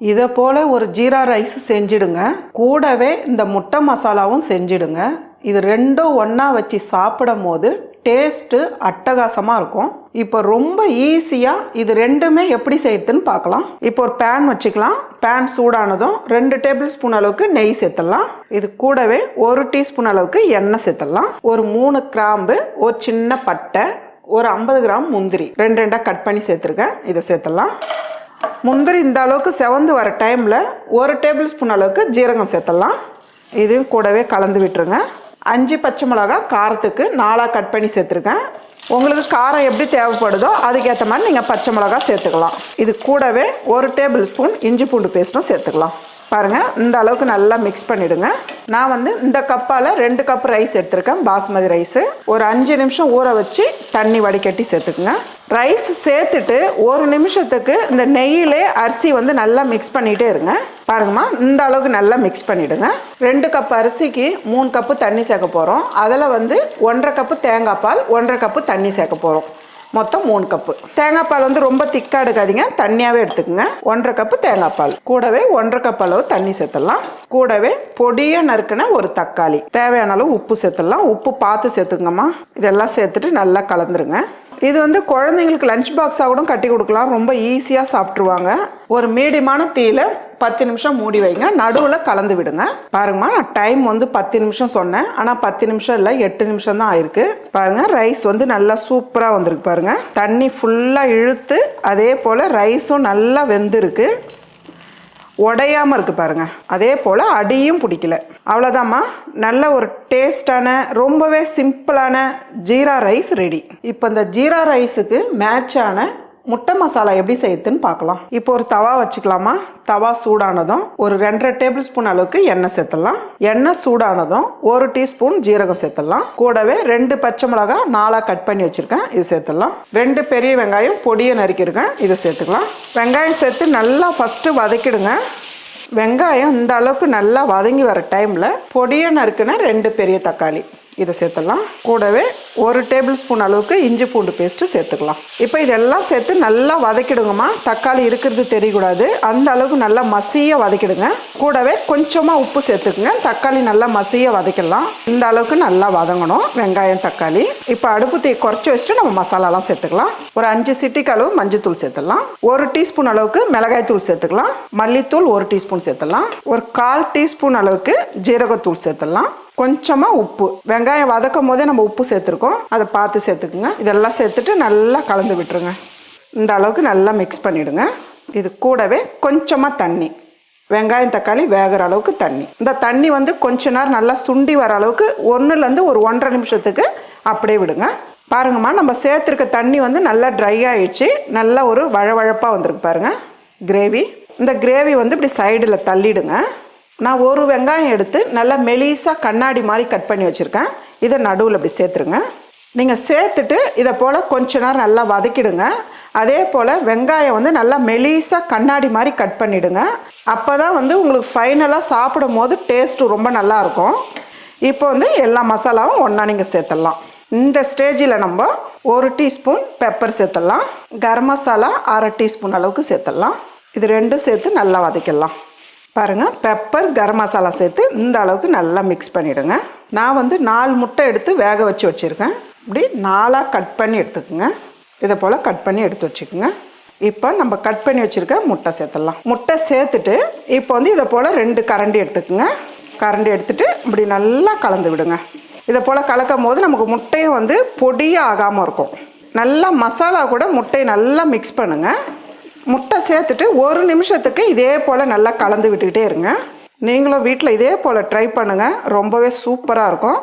இதை போல் ஒரு ஜீரா ரைஸ் செஞ்சிடுங்க. கூடவே இந்த முட்டை மசாலாவும் செஞ்சிடுங்க. இது ரெண்டும் ஒன்றா வச்சு சாப்பிடும் போது டேஸ்ட்டு அட்டகாசமாக இருக்கும். இப்போ ரொம்ப ஈஸியாக இது ரெண்டுமே எப்படி செய்யறதுன்னு பார்க்கலாம். இப்போ ஒரு பேன் வச்சுக்கலாம். பேன் சூடானதும் ரெண்டு டேபிள் ஸ்பூன் அளவுக்கு நெய் சேர்த்துடலாம். இது கூடவே ஒரு டீஸ்பூன் அளவுக்கு எண்ணெய் சேர்த்துடலாம். ஒரு மூணு கிராம்பு ஒரு சின்ன பட்டை ஒரு ஐம்பது கிராம் முந்திரி. ரெண்டு ரெண்டாக கட் பண்ணி சேர்த்துருக்கேன் இதை சேர்த்துடலாம். முந்திரி இந்த அளவுக்கு செவந்து வர டைமில் ஒரு டேபிள் ஸ்பூன் அளவுக்கு ஜீரகம் சேர்த்துடலாம். இதையும் கூடவே கலந்து விட்டுருங்க. அஞ்சு பச்சை மிளகா காரத்துக்கு நாலாக கட் பண்ணி சேர்த்துருக்கேன் உங்களுக்கு காரம் எப்படி தேவைப்படுதோ அதுக்கேற்ற மாதிரி நீங்கள் பச்சை மிளகா சேர்த்துக்கலாம். இது கூடவே ஒரு டேபிள் ஸ்பூன் இஞ்சி பூண்டு பேஸ்ட்டும் சேர்த்துக்கலாம். பாருங்கள் இந்த அளவுக்கு நல்லா மிக்ஸ் பண்ணிவிடுங்க நான் வந்து இந்த கப்பால் ரெண்டு கப் ரைஸ் எடுத்திருக்கேன் பாஸ்மதி ரைஸு ஒரு அஞ்சு நிமிஷம் ஊற வச்சு தண்ணி வடிகட்டி சேர்த்துக்குங்க. ரைஸ் சேர்த்துட்டு ஒரு நிமிஷத்துக்கு இந்த நெய்யிலே அரிசி வந்து நல்லா மிக்ஸ் பண்ணிகிட்டே இருங்க. பாருங்கம்மா இந்த அளவுக்கு நல்லா மிக்ஸ் பண்ணிவிடுங்க ரெண்டு கப் அரிசிக்கு மூணு கப்பு தண்ணி சேர்க்க போகிறோம் அதில் வந்து ஒன்றரை கப்பு தேங்காய் பால் ஒன்றரை கப்பு தண்ணி சேர்க்க போகிறோம் மொத்தம் மூணு கப்பு. தேங்காய் பால் வந்து ரொம்ப திக்காக எடுக்காதீங்க. தண்ணியாகவே எடுத்துக்கோங்க. ஒன்றரை கப்பு தேங்காய் பால் கூடவே ஒன்றரை கப் அளவு தண்ணி சேர்த்துடலாம். கூடவே பொடியாக நறுக்கின ஒரு தக்காளி. தேவையான அளவு உப்பு சேர்த்துடலாம். உப்பு பார்த்து சேர்த்துக்கங்கம்மா. இதெல்லாம் சேர்த்துட்டு நல்லா கலந்துருங்க. இது வந்து குழந்தைங்களுக்கு லஞ்ச் பாக்ஸாக கூட கட்டி கொடுக்கலாம். ரொம்ப ஈஸியாக சாப்பிட்ருவாங்க ஒரு மீடியமான தீயில பத்து நிமிஷம் மூடி வைங்க. நடுவில் கலந்து விடுங்க. பாருங்கம்மா நான் டைம் வந்து பத்து நிமிஷம் சொன்னேன். ஆனால் பத்து நிமிஷம் இல்லை எட்டு நிமிஷம் தான் ஆயிருக்கு. பாருங்க ரைஸ் வந்து நல்லா சூப்பராக வந்திருக்கு பாருங்க. தண்ணி ஃபுல்லாக இழுத்து அதே போல் ரைஸும் நல்லா வெந்திருக்கு. உடையாமல் இருக்கு பாருங்க. அதே போல் அடியும் பிடிக்கல. அவ்வளோதாம்மா நல்ல ஒரு டேஸ்டான ரொம்பவே சிம்பிளான ஜீரா ரைஸ் ரெடி இப்போ இந்த ஜீரா ரைஸுக்கு மேட்சான முட்டை மசாலா எப்படி செய்யுதுன்னு பார்க்கலாம். இப்போ ஒரு தவா வச்சுக்கலாமா? தவா சூடானதும் ஒரு ரெண்டரை டேபிள் ஸ்பூன் அளவுக்கு எண்ணெய் சேர்த்துடலாம். எண்ணெய் சூடானதும் ஒரு டீஸ்பூன் ஜீரகம் சேர்த்துடலாம். கூடவே ரெண்டு பச்சை மிளகா நாலாக கட் பண்ணி வச்சுருக்கேன். இது சேர்த்துடலாம். ரெண்டு பெரிய வெங்காயம் பொடியை நறுக்கியிருக்கேன். இதை சேர்த்துக்கலாம். வெங்காயம் சேர்த்து நல்லா ஃபஸ்ட்டு வதக்கிடுங்க. வெங்காயம் இந்த அளவுக்கு நல்லா வதங்கி வர டைமில் பொடியை நறுக்குன ரெண்டு பெரிய தக்காளி. இதை சேர்த்துடலாம். கூடவே ஒரு டேபிள் ஸ்பூன் அளவுக்கு இஞ்சி பூண்டு பேஸ்ட்டு சேர்த்துக்கலாம். இப்போ இதெல்லாம் சேர்த்து நல்லா வதக்கிடுங்கம்மா. தக்காளி இருக்கிறது தெரியக்கூடாது. அந்த அளவுக்கு நல்லா மசியாக வதக்கிடுங்க. கூடவே கொஞ்சமாக உப்பு சேர்த்துக்குங்க. தக்காளி நல்லா மசியாக வதக்கிடலாம். இந்த அளவுக்கு நல்லா வதங்கணும். வெங்காயம் தக்காளி. இப்போ அடுப்பு தீ குறைச்சி வச்சுட்டு நம்ம மசாலாலாம் சேர்த்துக்கலாம். ஒரு அஞ்சு சிட்டிக்கு அளவு மஞ்சத்தூள் சேர்த்துடலாம். ஒரு டீஸ்பூன் அளவுக்கு மிளகாய் தூள் சேர்த்துக்கலாம். மல்லித்தூள் ஒரு டீஸ்பூன் சேர்த்துடலாம். ஒரு கால் டீஸ்பூன் அளவுக்கு ஜீரகத்தூள் சேர்த்துடலாம். கொஞ்சமாக உப்பு. வெங்காயம் வதக்கும் போதே நம்ம உப்பு சேர்த்துருக்கோம். அதை பார்த்து சேர்த்துக்குங்க. இதெல்லாம் சேர்த்துட்டு நல்லா கலந்து விட்டுருங்க. இந்த அளவுக்கு நல்லா மிக்ஸ் பண்ணிவிடுங்க இது கூடவே கொஞ்சமாக தண்ணி. வெங்காயம் தக்காளி வேகிற அளவுக்கு தண்ணி. இந்த தண்ணி வந்து கொஞ்ச நேரம் நல்லா சுண்டி வர அளவுக்கு ஒன்றுலேருந்து ஒரு ஒன்றரை நிமிஷத்துக்கு அப்படியே விடுங்க. பாருங்கம்மா நம்ம சேர்த்துருக்க தண்ணி வந்து நல்லா ட்ரை ஆயிடுச்சு. நல்லா ஒரு வழவழப்பாக வந்திருக்கு பாருங்க. கிரேவி இந்த கிரேவி வந்து இப்படி சைடில் தள்ளிடுங்க. நான் ஒரு வெங்காயம் எடுத்து நல்லா மெலிசாக கண்ணாடி மாதிரி கட் பண்ணி வச்சுருக்கேன். இதை நடுவில் இப்படி சேர்த்துருங்க. நீங்கள் சேர்த்துட்டு இதை போல் கொஞ்ச நேரம் நல்லா வதக்கிடுங்க. அதே போல் வெங்காயம் வந்து நல்லா மெலிசாக கண்ணாடி மாதிரி கட் பண்ணிவிடுங்க அப்போ தான் வந்து உங்களுக்கு ஃபைனலாக சாப்பிடும் போது டேஸ்ட்டு ரொம்ப நல்லாயிருக்கும் இப்போ வந்து எல்லா மசாலாவும் ஒன்றா நீங்கள் சேர்த்துடலாம். இந்த ஸ்டேஜில் நம்ம ஒரு டீஸ்பூன் பெப்பர் சேர்த்துடலாம். கரம் மசாலா அரை டீஸ்பூன் அளவுக்கு சேர்த்துடலாம். இது ரெண்டும் சேர்த்து நல்லா வதக்கிடலாம். பாருங்கள் பெப்பர் கரம் மசாலா சேர்த்து இந்த அளவுக்கு நல்லா மிக்ஸ் பண்ணிவிடுங்க நான் வந்து நாலு முட்டை எடுத்து வேக வச்சு வச்சுருக்கேன். இப்படி நாலாக கட் பண்ணி எடுத்துக்கோங்க. இதை போல் கட் பண்ணி எடுத்து வச்சுக்கோங்க. இப்போ நம்ம கட் பண்ணி வச்சுருக்க முட்டை சேர்த்துடலாம். முட்டை சேர்த்துட்டு இப்போ வந்து இதை போல் ரெண்டு கரண்டி எடுத்துக்கோங்க. கரண்டி எடுத்துட்டு இப்படி நல்லா கலந்து விடுங்க. இதை போல் கலக்கும் போது நமக்கு முட்டையும் வந்து பொடியாக ஆகாமல் இருக்கும். நல்லா மசாலா கூட முட்டையை நல்லா மிக்ஸ் பண்ணுங்கள் முட்டை சேர்த்துட்டு ஒரு நிமிஷத்துக்கு இதே போல் நல்லா கலந்து விட்டுக்கிட்டே இருங்க. நீங்களும் வீட்டில் இதே போல் ட்ரை பண்ணுங்கள் ரொம்பவே சூப்பராக இருக்கும்.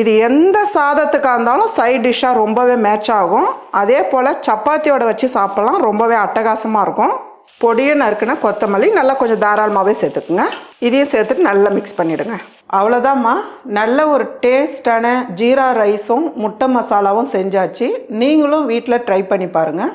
இது எந்த சாதத்துக்காக இருந்தாலும் சைட் டிஷ்ஷாக ரொம்பவே மேட்ச் ஆகும். அதே போல் சப்பாத்தியோட வச்சு சாப்பிட்லாம். ரொம்பவே அட்டகாசமாக இருக்கும். பொடியும் நறுக்குனா கொத்தமல்லி நல்லா கொஞ்சம் தாராளமாகவே சேர்த்துக்குங்க. இதையும் சேர்த்துட்டு நல்லா மிக்ஸ் பண்ணிவிடுங்க அவ்வளோதாம்மா நல்ல ஒரு டேஸ்டான ஜீரா ரைஸும் முட்டை மசாலாவும் செஞ்சாச்சு. நீங்களும் வீட்டில் ட்ரை பண்ணி பாருங்கள்